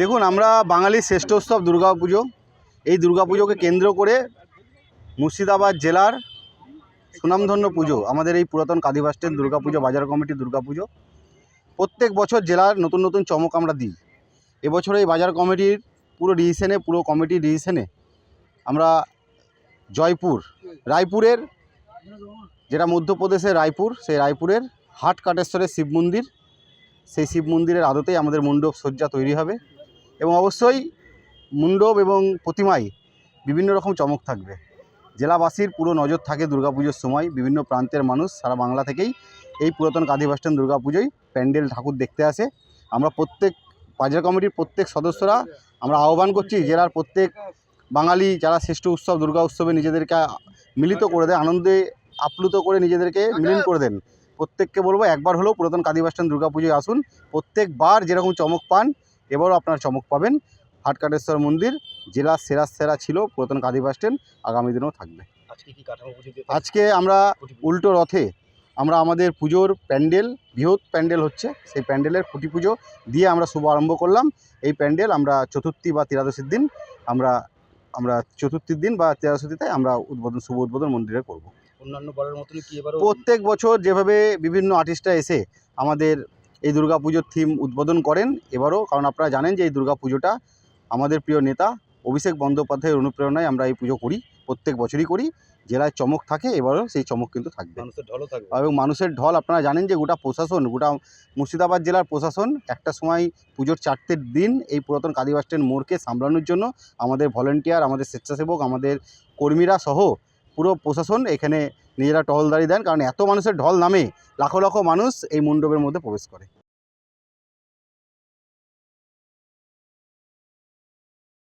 দেখুন, আমরা বাঙালির শ্রেষ্ঠ উৎসব দুর্গা পুজো এই দুর্গা পুজোকে কেন্দ্র করে মুর্শিদাবাদ জেলার সুনামধন্য পুজো, আমাদের এই পুরাতন কাদি বাস স্ট্যান্ড দুর্গা পুজো বাজার কমিটি দুর্গা পুজো প্রত্যেক বছর জেলার নতুন নতুন চমক আমরা দিই। এবছর এই বাজার কমিটির পুরো ডিসিশনে, পুরো কমিটির ডিসিশনে আমরা জয়পুর, রায়পুরের, যেটা মধ্যপ্রদেশের রায়পুর, সেই রায়পুরের হাট কাটেশ্বরের শিব মন্দির, সেই শিব মন্দিরের আদতেই আমাদের মণ্ডপ সজ্জা তৈরি হবে। এবং অবশ্যই মণ্ডপ এবং প্রতিমায় বিভিন্ন রকম চমক থাকবে। জেলাবাসীর পুরো নজর থাকে দুর্গাপুজোর সময়। বিভিন্ন প্রান্তের মানুষ সারা বাংলা থেকেই এই পুরাতন কাঁদি বাস স্ট্যান্ড দুর্গাপুজোয় প্যান্ডেল ঠাকুর দেখতে আসে। আমরা প্রত্যেক, বাজার কমিটির প্রত্যেক সদস্যরা আমরা আহ্বান করছি জেলার প্রত্যেক বাঙালি যারা শ্রেষ্ঠ উৎসব, দুর্গা উৎসবে নিজেদেরকে মিলিত করে দেয়, আনন্দে আপ্লুত করে নিজেদেরকে মিলন করে দেন। প্রত্যেককে বলব একবার হলেও পুরাতন কাদি বাস স্ট্যান্ড দুর্গা পুজোয় আসুন। প্রত্যেকবার যেরকম চমক পান এবারও আপনার চমক পাবেন। হাটকাটেশ্বর মন্দির জেলার সেরা সেরা ছিল পুরাতন কাদি বাস স্ট্যান্ড আগামী দিনেও থাকবে। আজকে আমরা উল্টো রথে আমরা আমাদের পুজোর প্যান্ডেল বৃহৎ প্যান্ডেল হচ্ছে সেই প্যান্ডেলের খুঁটি পুজো দিয়ে আমরা শুভ আরম্ভ করলাম। এই প্যান্ডেল আমরা চতুর্থী বা ত্রিয়াদশীর দিন আমরা আমরা চতুর্থীর দিন বা ত্রিয়াদশীতে আমরা উদ্বোধন শুভ উদ্বোধন মন্দিরে করব। অন্যান্য বারের কি প্রত্যেক বছর যেভাবে বিভিন্ন আর্টিস্টরা এসে আমাদের এই দুর্গা পুজোর থিম উদ্বোধন করেন এবারও কারণ আপনারা জানেন যে এই দুর্গা পুজোটা আমাদের প্রিয় নেতা অভিষেক বন্দ্যোপাধ্যায়ের অনুপ্রেরণায় আমরা এই পুজো করি প্রত্যেক বছরই করি। জেলায় চমক থাকে এবারও সেই চমক কিন্তু থাকবে। মানুষের ঢলও থাকবে। এবং মানুষের ঢল আপনারা জানেন যে গোটা প্রশাসন গোটা মুর্শিদাবাদ জেলার প্রশাসন একটা সময় পুজোর চারটের দিন এই পুরাতন কালী বাস স্ট্যান্ড মোড়কে সামলানোর জন্য আমাদের ভলেন্টিয়ার আমাদের স্বেচ্ছাসেবক আমাদের কর্মীরা সহ পুরো প্রশাসন এখানে নিজেরা টহলদারি দেন, কারণ এত মানুষের ঢল নামে লাখো লাখো মানুষ এই মণ্ডপের মধ্যে প্রবেশ করে।